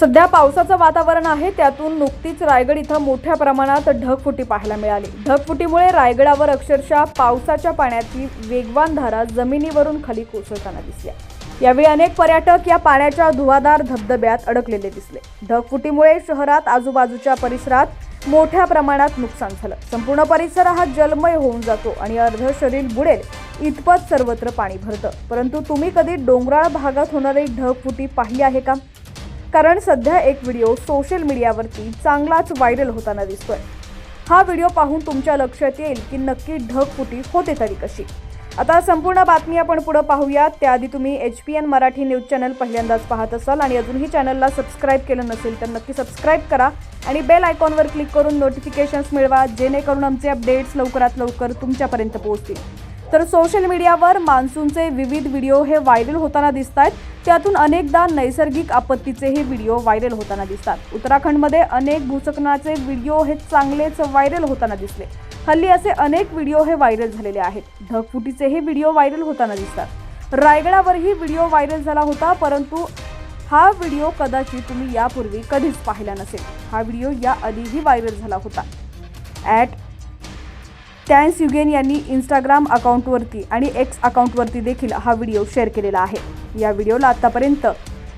सध्या पावसाचं वातावरण आहे त्यातून नुकतीच रायगड इथं मोठ्या प्रमाणात ढगफुटी पाहायला मिळाली. ढगफुटीमुळे रायगडावर अक्षरशः पावसाच्या पाण्याची वेगवान धारा जमिनीवरून खाली कोसळताना दिसल्या. यावेळी अनेक पर्यटक या पाण्याच्या धुवाधार धबधब्यात अडकलेले दिसले. ढगफुटीमुळे शहरात आजूबाजूच्या परिसरात मोठ्या प्रमाणात नुकसान झालं. संपूर्ण परिसर हा जलमय होऊन जातो आणि अर्ध शरीर बुडेल इतपत सर्वत्र पाणी भरतं. परंतु तुम्ही कधी डोंगराळ भागात होणारी ढगफुटी पाहिली आहे का? कारण सध्या एक व्हिडिओ सोशल मीडियावरती चांगलाच व्हायरल होताना दिसतोय. हा व्हिडिओ पाहून तुमच्या लक्षात येईल की नक्की ढगफुटी होते तरी कशी. आता संपूर्ण बातमी आपण पुढे पाहूया त्याआधी तुम्ही H P N Marathi news channel पहिल्यांदाच पाहत असाल आणि अजूनही चॅनलला सबस्क्राईब केलं नसेल तर नक्की सबस्क्राईब करा आणि बेल आयकॉनवर क्लिक करून नोटिफिकेशन्स मिळवा जेणेकरून आमचे अपडेट्स लवकरात लवकर तुमच्यापर्यंत पोहोचतील. तर सोशल मीडियावर मान्सूनचे विविध व्हिडिओ हे व्हायरल होताना दिसत आहेत त्यातून अनेकदा नैसर्गिक आपत्तीचेही व्हिडिओ व्हायरल होताना दिसतात. उत्तराखंडमध्ये अनेक भूचकनाचे व्हिडिओ हे चांगलेच व्हायरल होताना दिसले. हल्ली असे अनेक व्हिडिओ हे व्हायरल झालेले आहेत. ढगफुटीचेही व्हिडिओ व्हायरल होताना दिसतात. रायगडावरही व्हिडिओ व्हायरल झाला होता परंतु हा व्हिडिओ कदाचित तुम्ही यापूर्वी कधीच पाहिला नसेल. हा व्हिडिओ याआधीही व्हायरल झाला होता. ॲट टॅन्स युगेन यांनी इंस्टाग्राम अकाउंटवरती आणि एक्स अकाउंटवरती देखील हा व्हिडिओ शेअर केलेला आहे. या व्हिडिओला आतापर्यंत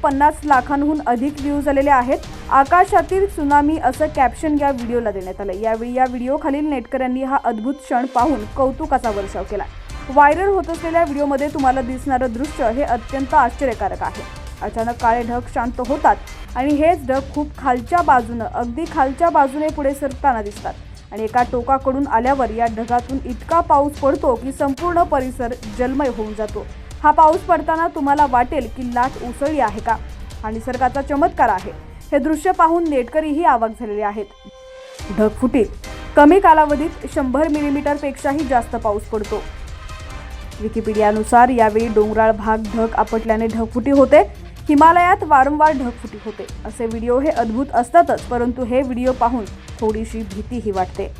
पन्नास लाखांहून अधिक व्ह्यूज आलेले आहेत. आकाशातील सुनामी असं कॅप्शन या व्हिडिओला देण्यात आलं यावेळी या व्हिडिओखालील नेटकऱ्यांनी हा अद्भुत क्षण पाहून कौतुकाचा वर्षाव केला. व्हायरल होत असलेल्या व्हिडिओमध्ये तुम्हाला दिसणारं दृश्य हे अत्यंत आश्चर्यकारक आहे. अचानक काळे ढग शांत होतात आणि हेच ढग खूप खालच्या बाजूनं अगदी खालच्या बाजूने पुढे सरताना दिसतात. आणि एका टोकाकडून आल्यावर या ढगातून इतका पाऊस पडतो की संपूर्ण परिसर जलमय होऊन जातो. हा पाऊस पडताना तुम्हाला वाटेल की लाट उसळली आहे का? हा निसर्गाचा चमत्कार आहे. हे दृश्य पाहून नेटकरीही आवाक झालेले आहेत. ढगफुटीत कमी कालावधीत शंभर मिलीमीटरपेक्षाही जास्त पाऊस पडतो. विकिपीडियानुसार यावेळी डोंगराळ भाग ढग आपटल्याने ढगफुटी होते. हिमालयात वारंवार ढगफुटी होते. असे व्हिडिओ हे अद्भुत असतातच परंतु हे व्हिडिओ पाहून थोडीशी भीतीही वाटते.